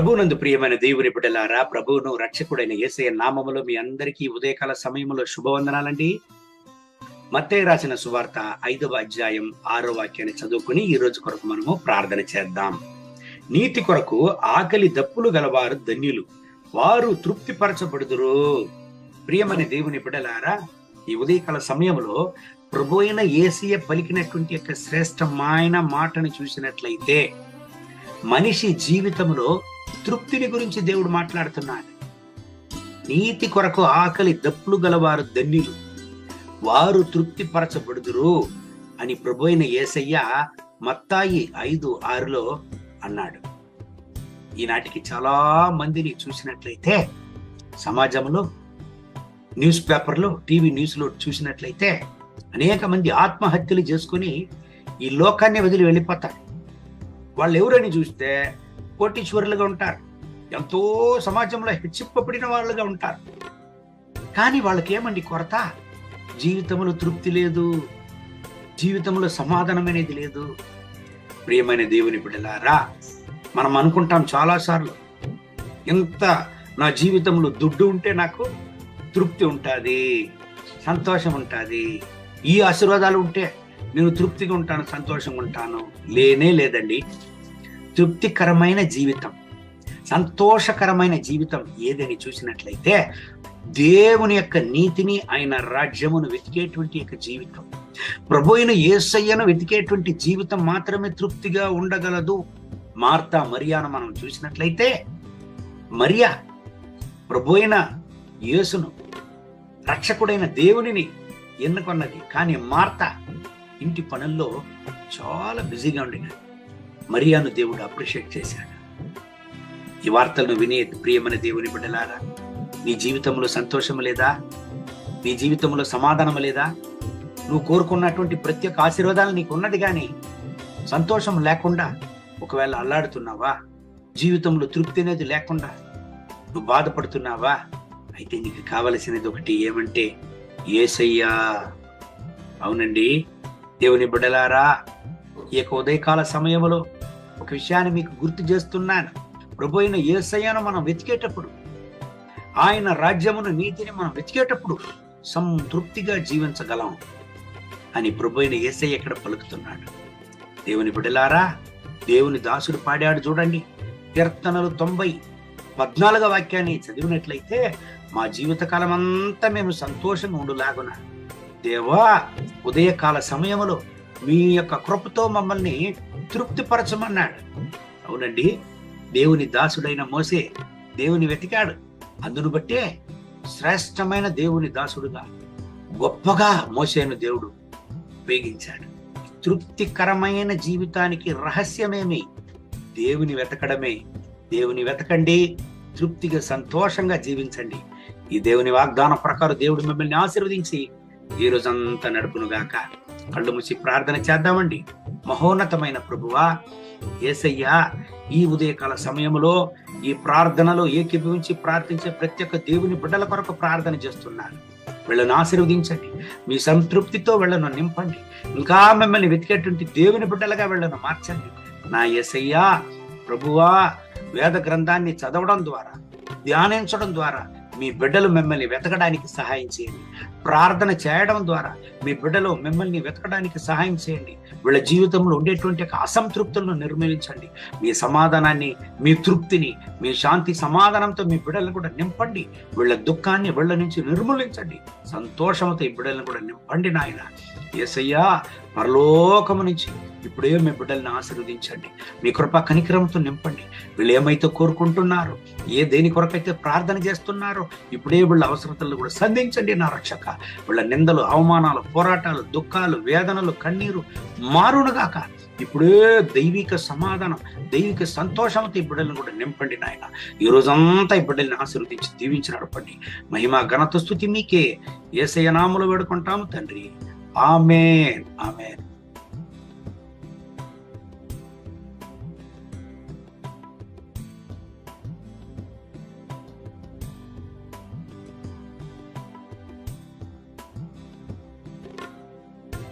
ప్రభునందు ప్రియమైన దేవుని బిడ్డలారా ప్రభువును రక్షకుడైన ఏసయ నామములో మీ అందరికీ ఉదయకాల సమయంలో శుభవందనాలండి. మత్తయ్య రాసిన సువార్త ఐదవ అధ్యాయం ఆరో వాక్యాన్ని చదువుకుని ఈ రోజు కొరకు మనము ప్రార్థన చేద్దాం. నీతి కొరకు ఆకలి దప్పులు గలవారు ధన్యులు వారు తృప్తిపరచబడుదురు. ప్రియమైన దేవుని బిడ్డలారా ఈ ఉదయకాల సమయంలో ప్రభు అయిన ఏసీయ పలికినటువంటి యొక్క శ్రేష్టమైన మాటను చూసినట్లయితే మనిషి జీవితంలో తృప్తిని గురించి దేవుడు మాట్లాడుతున్నాడు. నీతి కొరకు ఆకలి దప్పులు గలవారు ధన్యులు. వారు తృప్తిపరచబడుదురు అని ప్రభు అయిన ఏసయ్య మత్తాయి ఐదు ఆరులో అన్నాడు. ఈనాటికి చాలా మందిని చూసినట్లయితే సమాజంలో న్యూస్ పేపర్లో టీవీ న్యూస్లో చూసినట్లయితే అనేక మంది ఆత్మహత్యలు చేసుకుని ఈ లోకాన్ని వదిలి వెళ్ళిపోతారు. వాళ్ళు ఎవరని చూస్తే కోటీశ్వరులుగా ఉంటారు. ఎంతో సమాజంలో హెచ్చిప్పబడిన వాళ్ళుగా ఉంటారు. కానీ వాళ్ళకి ఏమండి కొరత? జీవితంలో తృప్తి లేదు. జీవితంలో సమాధానం అనేది లేదు. ప్రియమైన దేవుని బిడ్డలారా మనం అనుకుంటాం చాలాసార్లు ఎంత నా జీవితంలో దుడ్డు ఉంటే నాకు తృప్తి ఉంటుంది సంతోషం ఉంటుంది ఈ ఆశీర్వాదాలు ఉంటే నేను తృప్తిగా ఉంటాను సంతోషంగా ఉంటాను. లేనే లేదండి. తృప్తికరమైన జీవితం సంతోషకరమైన జీవితం ఏదని చూసినట్లయితే దేవుని యొక్క నీతిని ఆయన రాజ్యమును వెతికేటువంటి యొక్క జీవితం. ప్రభు అయిన ఏసయ్యను వెతికేటువంటి జీవితం మాత్రమే తృప్తిగా ఉండగలదు. మార్తా మరియాను మనం చూసినట్లయితే మరియా ప్రభు అయిన యేసును రక్షకుడైన దేవునిని ఎన్నుకొన్నది. కానీ మార్త ఇంటి పనుల్లో చాలా బిజీగా ఉండినది మరియాను దేవుడు అప్రిషియేట్ చేశాడు. ఈ వార్తలను వినే ప్రియమైన దేవుని బిడ్డలారా నీ జీవితంలో సంతోషం లేదా? నీ జీవితంలో సమాధానం లేదా? నువ్వు కోరుకున్నటువంటి ప్రతి ఒక్క ఆశీర్వాదాలు నీకు ఉన్నది కానీ సంతోషం లేకుండా ఒకవేళ అల్లాడుతున్నావా? జీవితంలో తృప్తి అనేది లేకుండా నువ్వు బాధపడుతున్నావా? అయితే నీకు కావలసినది ఒకటి ఏమంటే ఏసయ్యా. అవునండి. దేవుని బిడ్డలారా ఈ యొక్క ఉదయకాల సమయంలో ఒక విషయాన్ని మీకు గుర్తు చేస్తున్నాను. ప్రభు అయిన ఏసయ్యను మనం వెతికేటప్పుడు ఆయన రాజ్యమును నీతిని మనం వెతికేటప్పుడు సంతృప్తిగా జీవించగలం అని ప్రభు అయిన ఏసయ్య ఇక్కడ పలుకుతున్నాడు. దేవుని బిడలారా దేవుని దాసుడు పాడాడు చూడండి. కీర్తనలు తొంభై పద్నాలుగో వాక్యాన్ని చదివినట్లయితే మా జీవితకాలం అంతా మేము సంతోషంగా ఉండులాగున. దేవా ఉదయకాల సమయంలో మీ యొక్క కృపతో మమ్మల్ని తృప్తిపరచమన్నాడు. అవునండి దేవుని దాసుడైన మోసే దేవుని వెతికాడు. అందును బట్టే శ్రేష్టమైన దేవుని దాసుడుగా గొప్పగా మోసేను దేవుడు ఉపయోగించాడు. తృప్తికరమైన జీవితానికి రహస్యమేమి? దేవుని వెతకడమే. దేవుని వెతకండి తృప్తిగా సంతోషంగా జీవించండి. ఈ దేవుని వాగ్దానం ప్రకారం దేవుడు మిమ్మల్ని ఆశీర్వదించి ఈ రోజంతా నడుపునుగాక కళ్ళు మూసి ప్రార్థన చేద్దామండి. మహోన్నతమైన ప్రభువా ఏసయ్యా ఈ ఉదయకాల సమయంలో ఈ ప్రార్థనలో ఏకీభవించి ప్రార్థించే ప్రతి ఒక్క దేవుని బిడ్డల కొరకు ప్రార్థన చేస్తున్నాను వీళ్ళను ఆశీర్వదించండి. మీ సంతృప్తితో వీళ్ళను నింపండి. ఇంకా మిమ్మల్ని వెతికేటువంటి దేవుని బిడ్డలుగా వీళ్ళను మార్చండి. నా ఎసయ్యా ప్రభువా వేద గ్రంథాన్ని చదవడం ద్వారా ధ్యానించడం ద్వారా మీ బిడ్డలు మిమ్మల్ని వెతకడానికి సహాయం చేయండి. ప్రార్థన చేయడం ద్వారా మీ బిడ్డలు మిమ్మల్ని వెతకడానికి సహాయం చేయండి. వీళ్ళ జీవితంలో ఉండేటువంటి అసంతృప్తులను నిర్మూలించండి. మీ సమాధానాన్ని మీ తృప్తిని మీ శాంతి సమాధానంతో మీ బిడ్డలను కూడా నింపండి. వీళ్ళ దుఃఖాన్ని వీళ్ళ నుంచి నిర్మూలించండి. సంతోషంతో ఈ బిడ్డలను కూడా నింపండి నాయన. ఏసయ్యా పరలోకము నుంచి ఇప్పుడే మీ బిడ్డల్ని ఆశీర్వదించండి. మీ కృప కనికరంతో నింపండి. వీళ్ళు ఏమైతే కోరుకుంటున్నారు ఏ దేని కొరకైతే ప్రార్థన చేస్తున్నారో ఇప్పుడే వీళ్ళ అవసరతలను కూడా సంధించండి నా రక్షక. వీళ్ళ నిందలు అవమానాలు పోరాటాలు దుఃఖాలు వేదనలు కన్నీరు మారునుగాక ఇప్పుడే దైవిక సమాధానం దైవిక సంతోషంతో ఈ బిడ్డలను కూడా నింపండి నాయన. ఈ రోజంతా ఈ బిడ్డల్ని ఆశీర్వదించి దీవించి నడపండి. మహిమ ఘనత స్థుతి మీకే. ఏసయ నామలు వేడుకుంటాము తండ్రి. Amen. Amen.